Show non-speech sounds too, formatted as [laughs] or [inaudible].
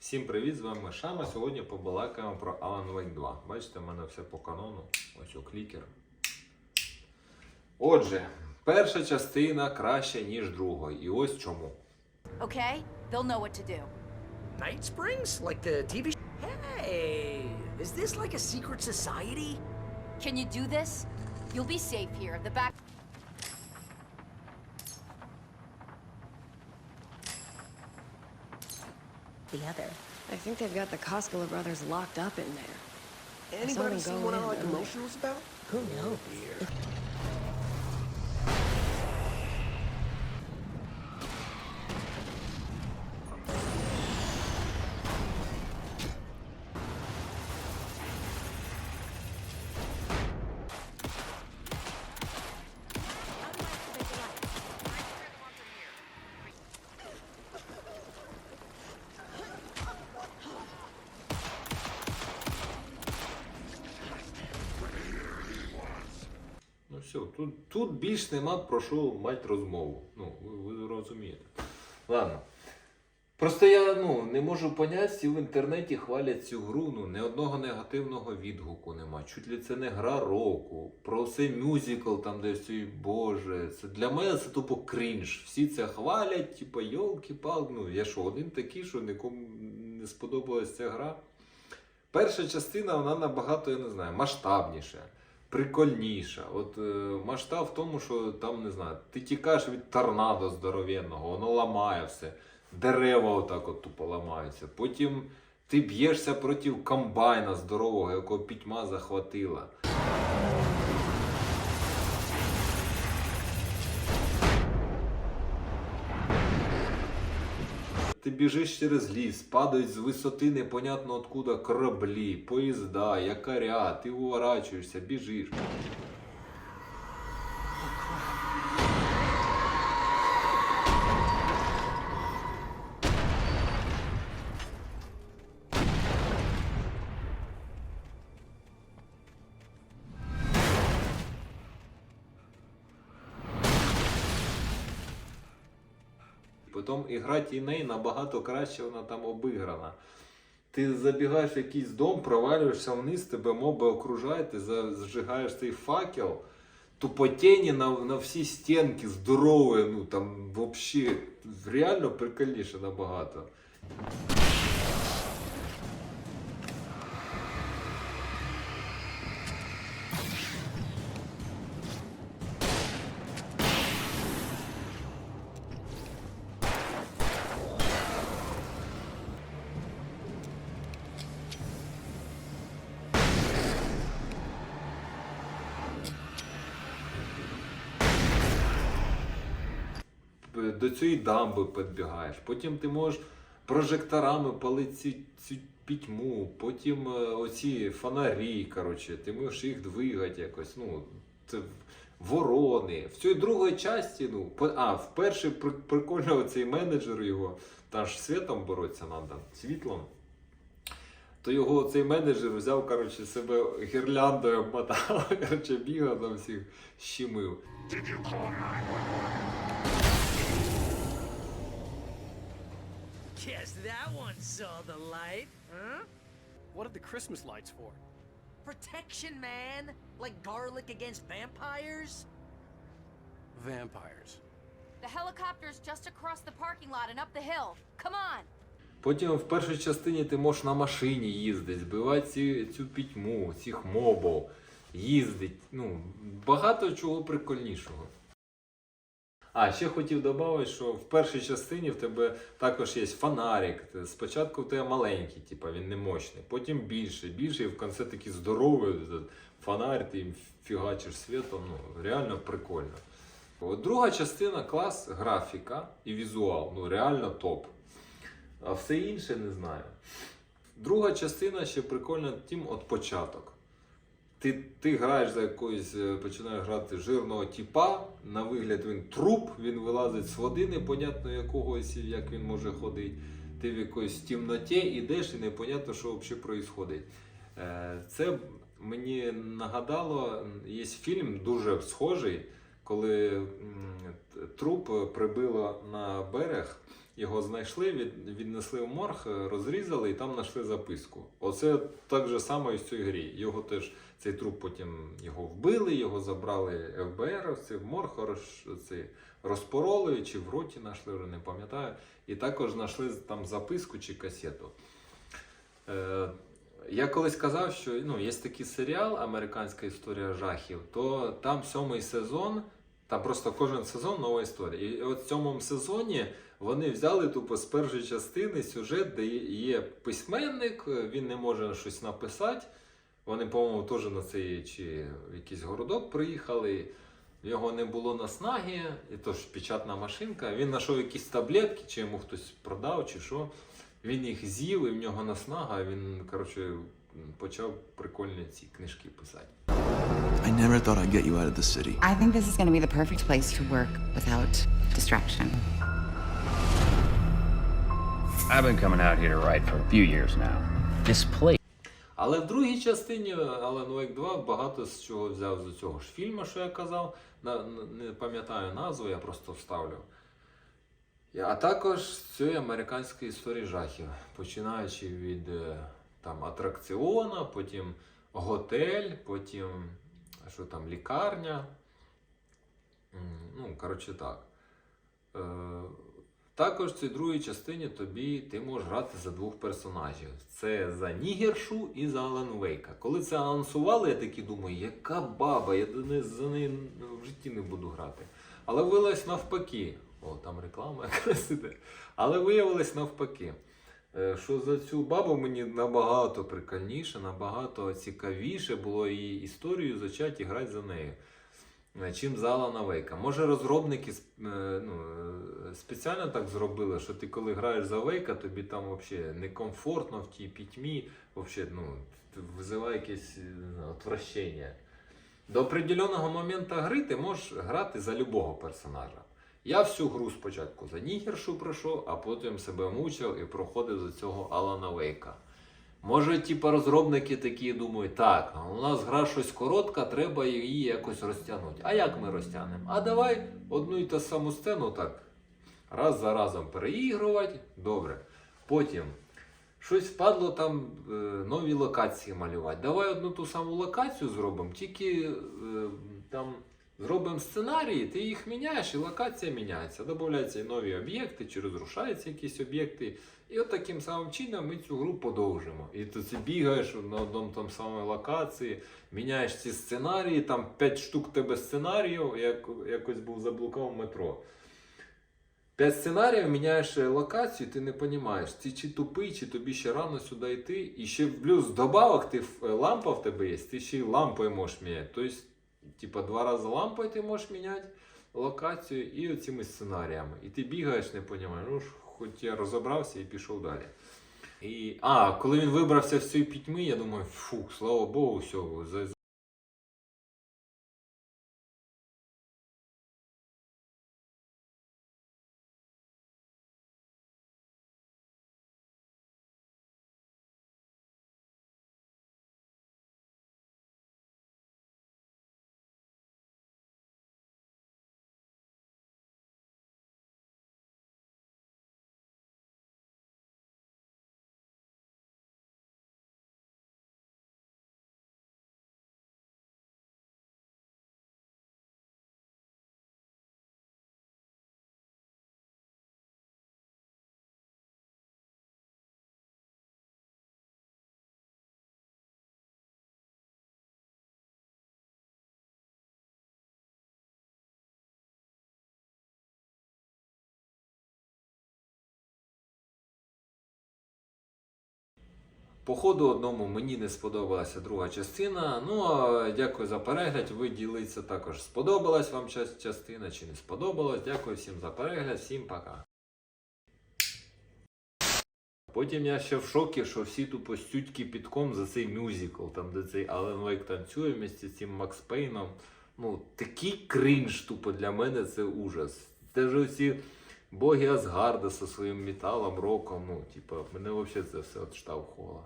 Всім привіт, з вами Шама. Сьогодні побалакаємо про Alan Wake 2. Бачите, в мене все по канону. Ось у клікер. Отже, перша частина краще, ніж друга. І ось чому. Okay? They'll know what to do. Night Springs? Like the TV sh- Hey, is this like a secret society? Can you do this? You'll be safe here. The back. The other. I think they've got the Koskela brothers locked up in there. Anybody them seen what I in like and- emotionals about? Who knows? Dear. Все, тут, тут більш нема про що мати розмову. Ну, ви, ви розумієте. Ладно. Просто я ну, не можу поняти, всі в інтернеті хвалять цю гру, ну ні одного негативного відгуку нема. Чуть ли це не гра року, про цей мюзикл, там де всі, боже. Це для мене це тупо крінж. Всі це хвалять, типа йолки пал Ну я що, один такий, що нікому не сподобалась ця гра. Перша частина, вона набагато, я не знаю, масштабніша, прикольніша. От е, масштаб в тому, що там, не знаю, ти тікаєш від торнадо здоровенного, воно ламає все. Дерева отак от тупо ламаються. Потім ти б'єшся проти комбайна здорового, якого пітьма захватила. Ти біжиш через ліс, падають з висоти непонятно откуда кораблі, поїзда, якаря, ти уворачуєшся, біжиш. Потім ігра тіней набагато краще вона там обіграна. Ти забігаєш в якийсь дом, провалюєшся вниз, тебе моби окружають, ти за- зажигаєш цей факел, тупотені на, на всі стінки здорові, ну там взагалі реально прикольніше набагато. До цієї дамби підбігаєш. Потім ти можеш прожекторами палити цю, цю пітьму, потім е, оці фонарі, коротше, ти можеш їх двигати якось. Ну, це ворони. В цій другій часті, ну, по- а, в першій прикольно оцей менеджер його, там ж світом бороться треба, світлом. То його цей менеджер взяв, коротше, себе гірляндою обмотав, [laughs] коротше, бігав там всіх щемив. Guess that one saw the light, huh? What are the Christmas lights for? Protection, man! Like garlic against vampires? Vampires. The helicopter's just across the parking lot and up the hill. Come on! Потім в першій частині ти можеш на машині їздити, збивати ці, цю пітьму, цих мобів, їздити. Ну, багато чого прикольнішого. А, ще хотів додати, що в першій частині в тебе також є фонарик. Спочатку в тебе маленький, типу, він не мощний, потім більший, більший, і в кінці такий здоровий фонарь, ти фігачиш світом. Ну, реально прикольно. От друга частина клас графіка і візуал. Ну, реально топ. А все інше не знаю. Друга частина ще прикольна тим от початок. Ти, ти граєш за якогось, е, починаєш грати жирного тіпа, на вигляд він труп, він вилазить з води, непонятно якогось, як він може ходити. Ти в якоїсь темноті йдеш і непонятно, що взагалі відбувається. Це мені нагадало, є фільм дуже схожий, коли труп прибило на берег його знайшли, від, віднесли в морг, е, розрізали і там знайшли записку. Оце так же само і в цій грі. Його теж цей труп потім його вбили, його забрали ФБР, в морг роз, це, розпороли, чи в роті знайшли, вже не пам'ятаю. І також знайшли там записку чи касету. Е, я колись казав, що ну, є такий серіал Американська історія жахів, то там сьомий сезон, там просто кожен сезон нова історія. І от в сьомому сезоні вони взяли тупо з першої частини сюжет, де є письменник, він не може щось написати. Вони, по-моєму, теж на цей чи в якийсь городок приїхали. В його не було наснаги, і тож печатна машинка. Він знайшов якісь таблетки, чи йому хтось продав, чи що. Він їх з'їв, і в нього наснага, він, коротше, почав прикольні ці книжки писати. I never thought I'd get you out of the city. I think this is going to be the perfect place to work without distraction. I've been coming out here to write for a few years now. This place Але в другій частині Alan Wake 2 багато з чого взяв з цього ж фільму, що я казав. Не пам'ятаю назву, я просто вставлю. А також з цієї американської історії жахів, починаючи від е, там, атракціона, потім готель, потім що там, лікарня. Ну, коротше так. Також в цій другій частині тобі ти можеш грати за двох персонажів. Це за Нігершу і за Алан Вейка. Коли це анонсували, я такий думаю, яка баба, я за неї в житті не буду грати. Але виявилось навпаки. О, там реклама [laughs] якраз іде. Але виявилось навпаки. е, Що за цю бабу мені набагато прикольніше, набагато цікавіше було її історію зачати і грати за нею чим за Алана Вейка. Може розробники е, ну, е, спеціально так зробили, що ти коли граєш за Вейка, тобі там взагалі некомфортно в тій пітьмі, взагалі, ну, визиває якесь е, отвращення. До определеного моменту гри ти можеш грати за любого персонажа. Я всю гру спочатку за Нігершу пройшов, а потім себе мучив і проходив за цього Алана Вейка. Може, типу, розробники такі думають, так, у нас гра щось коротка, треба її якось розтягнути. А як ми розтягнемо? А давай одну і ту саму сцену так раз за разом переігрувати. Добре. Потім щось впадло там е, нові локації малювати. Давай одну ту саму локацію зробимо, тільки е, там зробимо сценарії, ти їх міняєш, і локація міняється. Додаються і нові об'єкти, чи розрушаються якісь об'єкти. І от таким самим чином ми цю гру подовжимо. І ти бігаєш на одному там самій локації, міняєш ці сценарії, там 5 штук тебе сценаріїв, як якось був заблукав метро. П'ять сценаріїв міняєш локацію, ти не розумієш, ти чи тупий, чи тобі ще рано сюди йти. І ще плюс добавок ти е, лампа в тебе є, ти ще й лампою можеш міняти. Тобто, типа, два рази лампою ти можеш міняти локацію і оцими сценаріями. І ти бігаєш, не розумієш. Ну хоч я розібрався і пішов далі. І, а, коли він вибрався з цієї пітьми, я думаю, фу, слава Богу, все, По ходу одному мені не сподобалася друга частина. Ну а дякую за перегляд. Ви діліться також, сподобалась вам частина чи не сподобалась. Дякую всім за перегляд, всім пока. Потім я ще в шокі, що всі тупо стють кипітком за цей мюзикл, там де цей Ален Вейк танцює вместе з цим Макс Пейном. Ну, такий крінж тупо для мене це ужас. Це ж оці боги Асгарда зі своїм металом, роком. Ну, типа, мене взагалі це все відштовхувало.